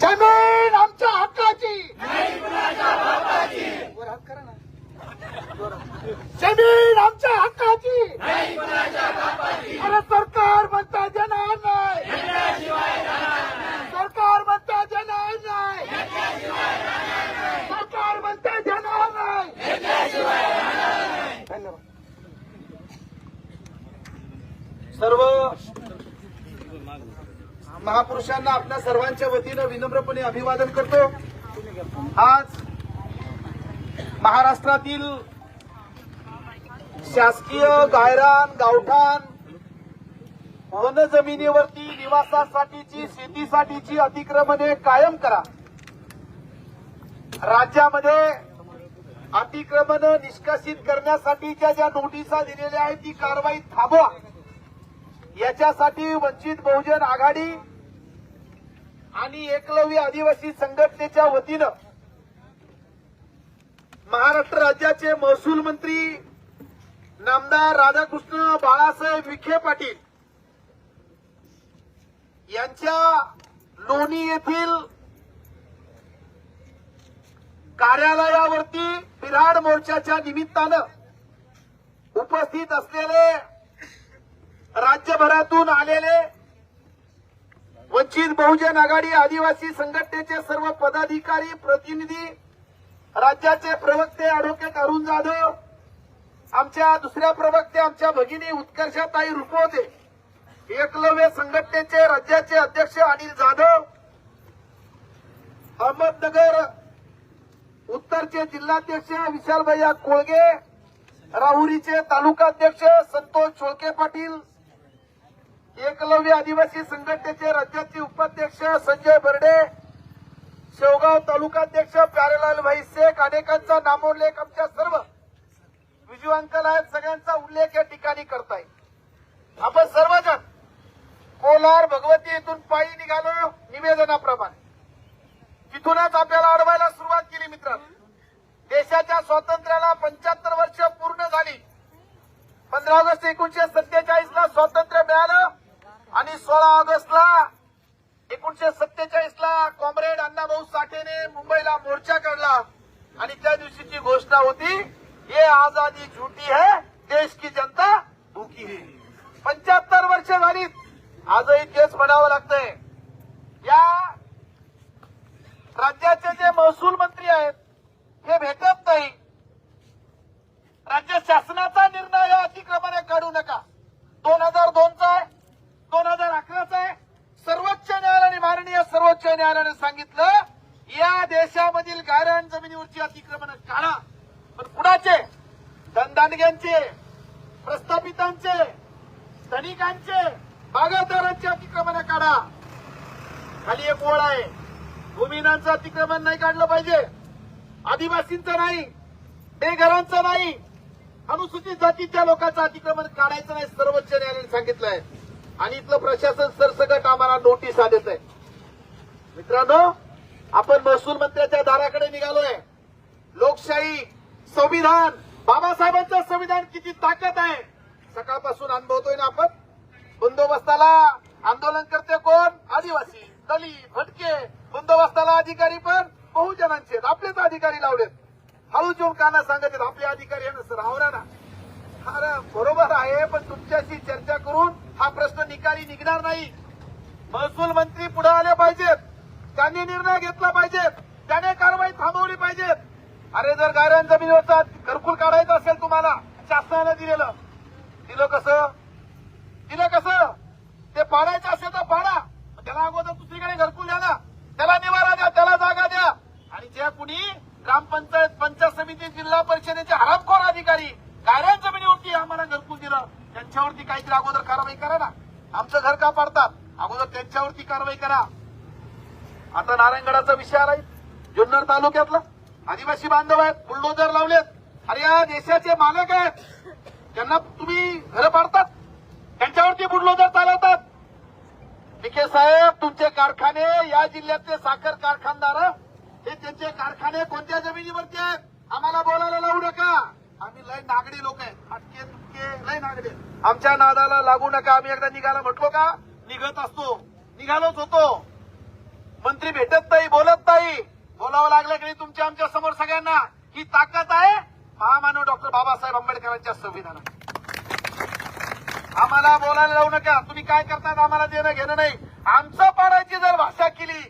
जमीन आमच्या हक्काची. जमीन आमच्या हक्काची. अरे सरकार म्हणता देणार नाही. सरकार म्हणता देणार नाही सरकार म्हणता देणार नाही धन्यवाद सर्व महापुरुषांना आपल्या सर्वांच्या वतीनं विनम्रपणे अभिवादन करतो. आज महाराष्ट्रातील शासकीय गायरान गावठाण वन जमिनीवरती निवासासाठीची शेतीसाठीची अतिक्रमणे कायम करा. राज्यामध्ये अतिक्रमण निष्कासित करण्यासाठीच्या ज्या नोटिसा दिलेल्या आहेत ती कारवाई थांबवा. याच्यासाठी वंचित बहुजन आघाडी आणि एकलव्य आदिवासी संघटनेच्या वतीनं महाराष्ट्र राज्याचे महसूल मंत्री नामदार राधाकृष्ण बाळासाहेब विखे पाटील यांच्या लोणी येथील कार्यालयावरती बिराड मोर्चाच्या निमित्तानं उपस्थित असलेले राज्यभरातून आलेले वंचित बहुजन आघाडी आदिवासी संघटनेचे सर्व पदाधिकारी प्रतिनिधी राज्याचे प्रवक्ते अॅडव्होकेट अरुण जाधव आमच्या दुसऱ्या प्रवक्ते आमच्या भगिनी उत्कर्षाताई रुपवते एकलव्य संघटनेचे राज्याचे अध्यक्ष अनिल जाधव अहमदनगर उत्तरचे जिल्हाध्यक्ष विशालभैया कोळगे राहुरीचे तालुकाध्यक्ष संतोष छोळके पाटील एकलव्य आदिवासी संघटनेचे राज्याचे उपाध्यक्ष संजय बर्डे शेवगाव तालुकाध्यक्ष प्यारेलाल भाई शेख अनेकांचा नामोल्लेख आमच्या सर्व विजू अंकल आहेत सगळ्यांचा उल्लेख या ठिकाणी करताय. आपण सर्वजण कोलार भगवती येथून पायी निघालो निवेदनाप्रमाणे. तिथूनच आपल्याला अडवायला सुरुवात केली मित्रांनो. देशाच्या स्वातंत्र्याला पंच्याहत्तर वर्ष पूर्ण झाली. पंधरा ऑगस्ट एकोणीशे सत्तेचाळीस ला स्वातंत्र्य मिळालं. आणि सोळा ऑगस्टला एकोणीशे सत्तेचाळीस ला कॉम्रेड अण्णाभाऊ साठेने मुंबईला मोर्चा काढला. आणि त्या दिवशीची घोषणा होती ये आजादी झूठी है देश की जनता भूकी है. पंच्याहत्तर वर्ष झाली आजही तेच म्हणावं लागतंय. या राज्याचे जे महसूल मंत्री आहेत हे भेटत नाही. राज्य शासनाचा निर्णय या अतिक्रमणे काढू नका. दोन हजार दोनचा आहे. दोन हजार अकराचा आहे. सर्वोच्च न्यायालयाने माननीय सर्वोच्च न्यायालयाने सांगितलं या देशामधील गायरान जमिनीवरची अतिक्रमण काढा पण कुणाचे? धनदानग्यांचे प्रस्थापितांचे धनिकांचे बागायतदारांचे अतिक्रमण काढा. खाली एक ओळ आहे. भूमिनांचं अतिक्रमण नाही काढलं पाहिजे. आदिवासींचं नाही. बेघरांचं नाही. अनुसूचित जातीच्या लोकांचं अतिक्रमण काढायचं नाही सर्वोच्च न्यायालयाने सांगितलंय. आणि इथलं प्रशासन सरसकट आम्हाला नोटीस देत आहे मित्रांनो आपण महसूल मंत्र्याच्या दाराकडे निघालोय. लोकशाही संविधान बाबासाहेबांचं संविधान किती ताकद आहे? सकाळपासून अनुभवतोय ना आपण. बंदोबस्ताला आंदोलन करते कोण? आदिवासी दलित भटके. बंदोबस्ताला अधिकारी पण बहुजनांचे आपलेच अधिकारी लावलेत. हळू जेवून काना सांगत आपले अधिकारी सर आवरा ना. अरे बरोबर आहे पण तुमच्याशी चर्चा करून हा प्रश्न निकाली निघणार नाही. महसूल मंत्री पुढे आले पाहिजेत. त्यांनी निर्णय घेतला पाहिजे त्याने कारवाई थांबवली पाहिजेत. अरे जर गायरान जमिनीवरचा घरकुल काढायचं असेल तुम्हाला शासनानं दिलेलं. दिलं कसं? दिलं कसं? ते पाडायचं असेल तर पाडा. त्याला अगोदर दुसरीकडे घरकुल द्या ना. त्याला निवारा द्या त्याला जागा द्या. आणि ज्या कुणी ग्रामपंचायत पंचायत समिती जिल्हा परिषदेचे हरामखोर अधिकारी गायरान जमिनीवरती आम्हाला घरकुल दिलं. त्यांच्यावरती काहीतरी अगोदर कारवाई करा ना. आमचं घर का पाडतात? अगोदर त्यांच्यावरती कारवाई करा. आता नारायणगडाचा विषय आलाय. जुन्नर तालुक्यातला आदिवासी बांधव आहेत बुलडोजर लावलेत. अरे या देशाचे मालक आहेत. त्यांना तुम्ही घरं पाडतात. त्यांच्यावरती बुलडोजर चालवतात. पिके साहेब तुमचे कारखाने या जिल्ह्यातले साखर कारखानदार हे त्यांचे कारखाने कोणत्या जमिनीवरती आहेत? आम्हाला बोलायला लावू नका. आम्ही लय नागडी लोक आहेत. फाटके तुटके लय आमच्या नादाला लागू नका. आम्ही एकदा निघाला म्हटलो का? निघत असतो. निघालोच होतो. मंत्री भेटत नाही बोलत नाही. बोलावं लागलं की तुमच्या आमच्यासमोर सगळ्यांना. ही ताकद आहे. महामानव डॉक्टर बाबासाहेब आंबेडकरांच्या संविधानात. आम्हाला बोलायला लावू नका. तुम्ही काय करतात? आम्हाला देणं घेणं नाही. आमचं पाडायची जर भाषा केली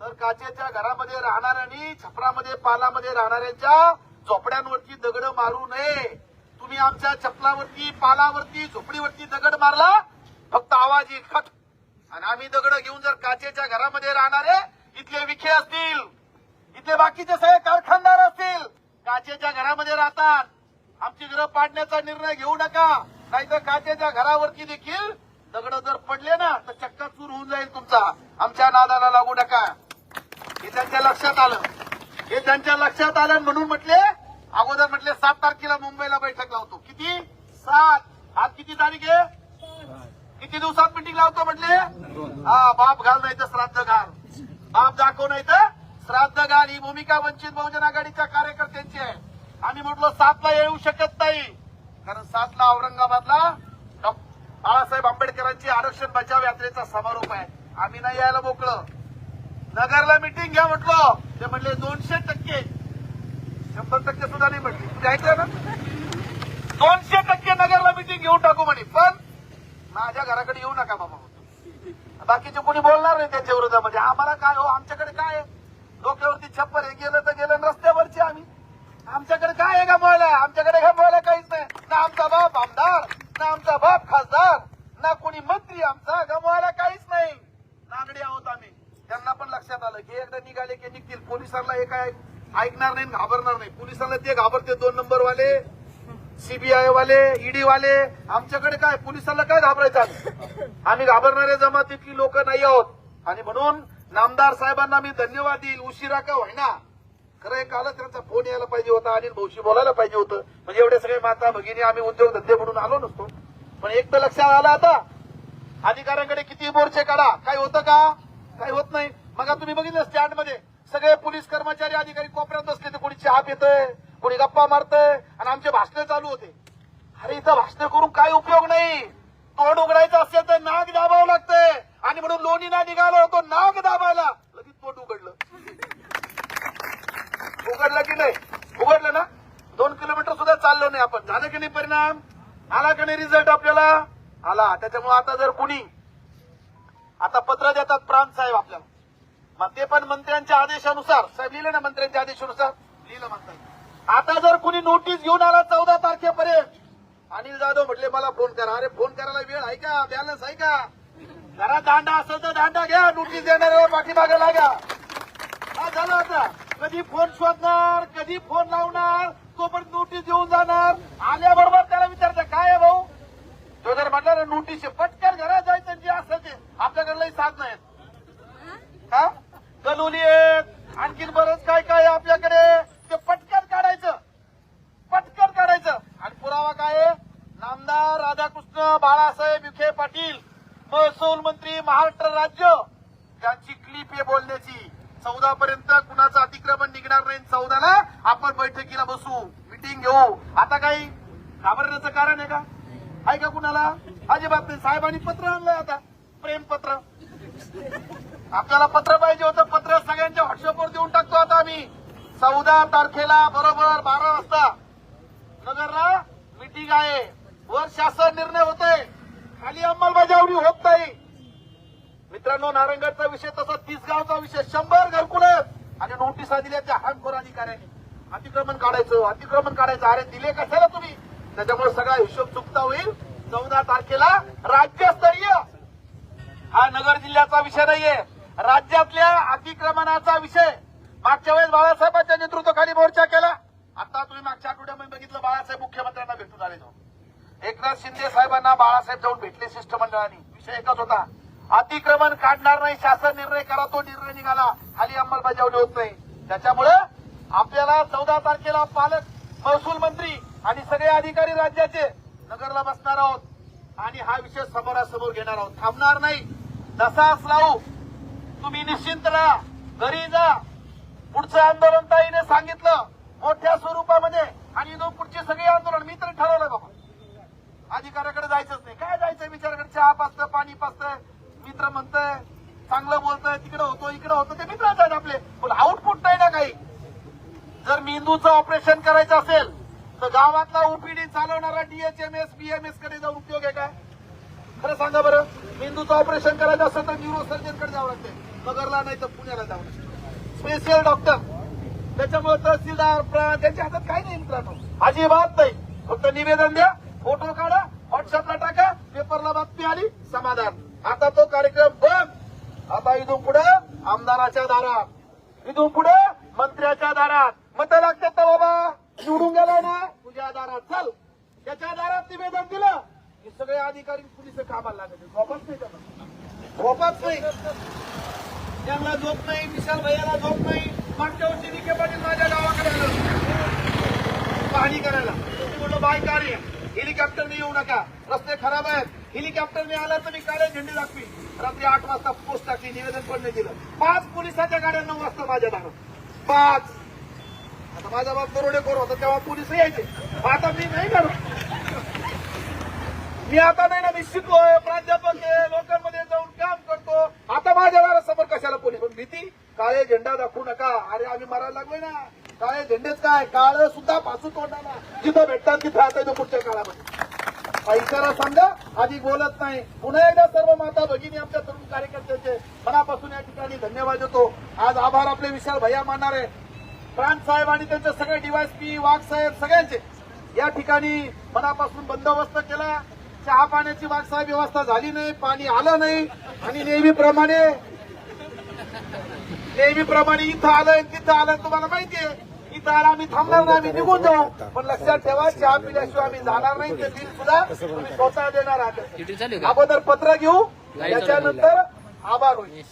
तर काचेच्या घरामध्ये राहणाऱ्यांनी छपरामध्ये पालामध्ये राहणाऱ्यांच्या झोपड्यांवरची दगड मारू नये. तुम्ही आमच्या चपलावरती पालावरती झोपडीवरती दगड मारला फक्त आवाज येईल खट. आणि आम्ही दगड घेऊन जर काचेच्या घरामध्ये राहणारे इथले विखे असतील इथले बाकीचे सगळे कारखानदार असतील काचेच्या घरामध्ये राहतात. आमची घरं पाडण्याचा निर्णय घेऊ नका. नाहीतर काचेच्या घरावरती देखील दगड जर पडले ना तर चक्का चूर होऊन जाईल तुमचा. आमच्या नादाला लागू नका. हे त्यांच्या लक्षात आलं. हे त्यांच्या लक्षात आलं म्हणून म्हटले अगोदर म्हटले सात तारखेला मुंबईला बैठक लावतो. किती? सात. आज किती तारीख आहे? किती दिवसात मिटिंग लावतो म्हटले? हा बाप घाल नाही तर श्राद्ध घाल बाप दाखव नाही तर श्राद्ध घाल ही भूमिका वंचित बहुजन आघाडीच्या कार्यकर्त्यांची आहे. आम्ही म्हटलो सातला येऊ शकत नाही. कारण सातला औरंगाबादला बाळासाहेब आंबेडकरांची आरक्षण बचाव यात्रेचा समारोप आहे. आम्ही नाही यायला मोकळं. नगरला मिटिंग घ्या म्हटलो. ते म्हणले दोनशे टक्के. शंभर टक्के सुद्धा नाही म्हटली. तुम्ही ऐकलं ना? दोनशे टक्के नगरला मिटिंग घेऊन टाकू म्हणे. पण माझ्या घराकडे येऊ नका बाबा. बाकीचे कोणी बोलणार नाही त्यांच्या विरोधामध्ये. आम्हाला काय हो? आमच्याकडे काय आहे? डोक्यावरती छप्पर हे गेलं तर गेलं. रस्त्यावरचे आम्ही. आमच्याकडे काय आहे गमवायला आमच्याकडे गमवायला काहीच नाही. ना आमचा बाप आमदार ना आमचा बाप खासदार ना कोणी मंत्री आमचा गमवायला काहीच नाही. नागडे आहोत आम्ही. त्यांना पण लक्षात आलं की एकदा निघाले की निघतील. पोलिसांना हे काय? ऐकणार नाही घाबरणार नाही. पोलिसांना ते घाबरते दोन नंबर वाले सीबीआय वाले ईडी वाले. आमच्याकडे काय? पोलिसांना काय घाबरायचं? आम्ही आम्ही घाबरणाऱ्या जमातीतली लोक नाही आहोत. आणि म्हणून नामदार साहेबांना मी धन्यवाद देईल. उशिरा का होईना? खरं कालच त्यांचा फोन यायला पाहिजे होता अनिल भाऊशी बोलायला पाहिजे होतं. म्हणजे एवढे सगळे माता भगिनी आम्ही उद्योग धंदे म्हणून आलो नसतो. पण एक तर लक्षात आलं आता. अधिकाऱ्यांकडे किती मोर्चे काढा. काय होतं का? काही होत नाही. मग तुम्ही बघितलं स्टँडमध्ये सगळे पोलीस कर्मचारी अधिकारी कोपऱ्यात बसले ते कोणी चहा पितय कोणी गप्पा मारतय आणि आमचे भाषणे चालू होते. अरे इथं भाषण करून काय उपयोग नाही? तोंड उघडायचं असेल तर नाक दाबावं लागतंय. आणि म्हणून लोणी ना निघालो होतो नाक दाबायला. लगेच तोंड उघडलं. उघडलं की नाही? उघडलं ना? दोन किलोमीटर सुद्धा चाललो नाही आपण. झालं की नाही परिणाम? आला की नाही रिझल्ट आपल्याला? आला. त्याच्यामुळे आता जर कुणी आता पत्र देतात प्रांत साहेब आपल्याला. मग ते पण मंत्र्यांच्या आदेशानुसार साहेब लिहिलं ना मंत्र्यांच्या आदेशानुसार? लिहिलं म्हणतात आता जर कुणी नोटीस घेऊन आला चौदा तारखेपर्यंत अनिल जाधव म्हटले मला फोन करा. अरे फोन करायला वेळ आहे का? बॅलन्स आहे का? जरा दांडा असेल तर दांडा घ्या नोटीस देणार पाठीमागे लागा. हा झालं आता. कधी फोन शोधणार कधी फोन लावणार तो पण नोटीस देऊन जाणार. आल्याबरोबर त्याला विचारता काय आहे भाऊ? तो जर म्हटलं ना नोटीस पटकन घरात जायचं जे असं ते आपल्याकडलंही साथ आहेत. हा? कलोली आहेत आणखीन बरंच काय काय आहे आपल्याकडे? ते पटकन काढायचं. पटकन काढायचं. आणि पुरावा काय नामदार राधाकृष्ण बाळासाहेब विखे पाटील महसूल मंत्री महाराष्ट्र राज्य. त्यांची क्लिप आहे बोलण्याची. चौदा पर्यंत कुणाचं अतिक्रमण निघणार नाही. चौदाला आपण बैठकीला बसू. मिटिंग घेऊ. आता काही घाबरण्याचं कारण आहे का? आहे का कुणाला? अजिबात नाही. साहेबांनी पत्र आणलंय आता. प्रेमपत्र. आपल्याला पत्र पाहिजे होतं. पत्र सगळ्यांच्या व्हॉट्सअपवर देऊन टाकतो आता आम्ही. चौदा तारखेला बरोबर बारा वाजता. नगरला मिटिंग आहे. वर शासन निर्णय होतोय. खाली अंमलबजावणी होत नाही. मित्रांनो नारायणगडचा विषय तसा तीस गावचा विषय. शंभर घरकुल आणि नोटिसा दिल्या त्या हंगखोर अधिकाऱ्यांनी. अतिक्रमण काढायचं अतिक्रमण काढायचं. अरे दिले कशाला तुम्ही? त्याच्यामुळे सगळा हिशोब चुकता होईल. चौदा तारखेला राज्यस्तरीय. हा नगर जिल्ह्याचा विषय नाहीये. राज्यातल्या अतिक्रमणाचा विषय मागच्या वेळेस बाळासाहेबांच्या नेतृत्वाखाली मोर्चा केला. आता तुम्ही मागच्या आठवड्यामध्ये बघितलं बाळासाहेब मुख्यमंत्र्यांना भेटून आले जाऊन एकनाथ शिंदे साहेबांना बाळासाहेब जाऊन भेटले शिष्टमंडळाने. विषय एकच होता. अतिक्रमण काढणार नाही शासन निर्णय करा तो निर्णय निघाला. खाली अंमलबजावणी होत नाही. त्याच्यामुळे आपल्याला चौदा तारखेला पालक महसूल मंत्री आणि सगळे अधिकारी राज्याचे नगरला बसणार आहोत. आणि हा विषय समोरासमोर घेणार आहोत. थांबणार नाही. दसास लावू. निश्चिंत राहा. घरी जा. पुढचं आंदोलन ताईने सांगितलं. मोठ्या स्वरूपामध्ये. आणि इथून पुढचे सगळे आंदोलन मी तर ठरवलं बाबा. अधिकाऱ्याकडे जायचंच नाही. काय जायचं बिचाराकडे चहा पाचतं पाणी पाचतंय मित्र म्हणतंय चांगलं बोलतंय तिकडे होतो इकडे होतो. ते मित्रच आहेत आपले. पण आउटपुट नाही ना काही. जर मेंदूचं ऑपरेशन करायचं असेल तर गावातला ओपीडी चालवणारा डीएचएमएस बीएमएसकडे जाऊन उपयोग आहे काय खरं सांगा बरं. मेंदूचं ऑपरेशन करायचं असेल तर न्यूरोसर्जनकडे जावं लागते नगरला नाही तर पुण्याला जाऊ स्पेशल डॉक्टर त्याच्यामुळे तहसीलदार त्यांच्या हातात काही नाही मित्रांनो. अजिबात नाही. फक्त निवेदन द्या फोटो काढा व्हॉट्सअपला टाका पेपरला बातमी आली समाधान. आता तो कार्यक्रम बंद. आता इथून पुढे आमदाराच्या दारात. इथून पुढे मंत्र्याच्या दारात. मत लागतात ना बाबा. निवडून गेला ना. तुझ्या दारात. चल. त्याच्या दारात निवेदन दिलं. की सगळे अधिकारी पोलीस कामाला लागले. झोपत नाही त्याला. झोपत नाही. यांना झोप नाही विशाल भैयाला झोप नाही. मागच्या वर्षी विखे पाटील माझ्या गावाकडे आलं पाहणी करायला. म्हणलं बाय कार्य हेलिकॉप्टरने येऊ नका. रस्ते खराब आहेत. हेलिकॉप्टरने आला तर मी काळे झेंडे दाखवी रात्री आठ वाजता पोस्ट टाकली निवेदन पण नाही दिलं. पाच पोलिसाच्या गाड्या नऊ वाजता माझ्या दारात. पाच. आता माझा बाप दरोडेखोर होता तेव्हा पोलीस यायचे. आता मी नाही करत. मी आता नाही ना मी शिकलोय. प्राध्यापक आहे लोकांमध्ये जाऊन काम करतो. आता माझ्या घरासमोर कशाला पोलीस पण भीती? काळे झेंडा दाखवू नका. अरे आम्ही मरायला लागलोय ना. काळे झेंडेच काय? काळ सुद्धा पासून तोंडाला. जिथं भेटतात तिथं आता येतो पुढच्या काळामध्ये. इशारा समजा आधी बोलत नाही. पुन्हा एकदा सर्व माता भगिनी आमच्या तरुण कार्यकर्त्यांचे मनापासून या ठिकाणी धन्यवाद देतो. आज आभार आपले विशाल भैया मानणार आहे. प्रांत साहेब आणि त्यांचे सगळे डीवायसपी वाघ साहेब सगळ्यांचे. या ठिकाणी मनापासून बंदोबस्त केला. चहा पाण्याची साहेब व्यवस्था झाली नाही पाणी आलं नाही. आणि नेहमीप्रमाणे नेहमीप्रमाणे इथं आलंय तिथं आलंय. तुम्हाला माहितीये इथं आला आम्ही थांबणार नाही आम्ही निघून जाऊ. पण लक्षात ठेवा चहा पिल्याशिवाय आम्ही जाणार नाही. ते बिल सुद्धा तुम्ही स्वतः देणार आहात. अगोदर पत्र घेऊ. त्याच्यानंतर आभार होईल.